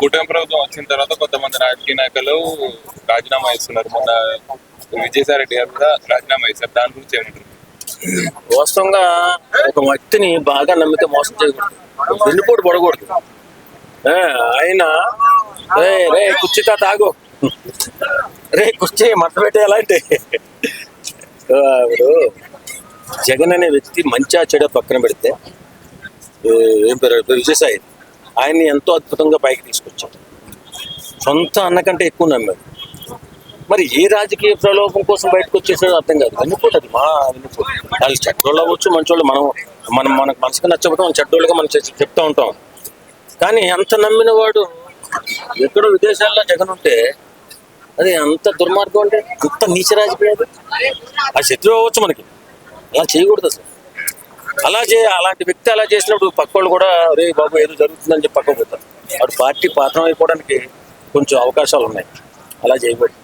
కూటమి ప్రభుత్వం వచ్చిన తర్వాత కొంతమంది రాజకీయ నాయకులు రాజీనామా చేస్తున్నారు. మొన్న విజయసాయి రెడ్డి గారు కూడా రాజీనామా చేశారు. దాని గురించి ఏమంటారు? వాస్తవంగా ఒక వ్యక్తిని బాగా నమ్మితే మోసం చేయకూడదు. వెన్నుపోటు పడకూడదు. ఆయన రే రే కుర్చీ తాగు. రే కుర్చీ మట్ట పెట్టేయాలా ఇప్పుడు జగన్ అనే వ్యక్తి మంచా చెడ పక్కన పెడితే ఏం పేరు? విజయసాయి. ఆయన్ని ఎంతో అద్భుతంగా పైకి తీసుకొచ్చాడు సొంత అన్నకంటే ఎక్కువ నమ్మాడు మరి ఏ రాజకీయ ప్రలోభం కోసం బయటకు వచ్చేసాడో అర్థం కాదు. వెన్నుపోటు అది మా వెన్నుపోటు వాళ్ళు చెడ్డోళ్ళు అవ్వచ్చు మంచోళ్ళు మనం మనం మనకు మనసుకు నచ్చకపోతే చెడ్డోళ్ళుగా మనం చెప్తూ ఉంటాం. కానీ అంత నమ్మిన వాడు ఎక్కడో విదేశాల్లో జగన్ ఉంటే అది అంత దుర్మార్గం అంటే అంత నీచ రాజకీయాలు ఆ శత్రువు అవ్వచ్చు మనకి. అలా చేయకూడదు అసలు. అలా చే అలాంటి వ్యక్తి అలా చేసినప్పుడు పక్కోళ్ళు కూడా రే బాబు ఏదో జరుగుతుందని చెప్పి పక్కకు పోతారు. వాడు పార్టీ పాత్రం అయిపోవడానికి కొంచెం అవకాశాలు ఉన్నాయి అలా చేయబడి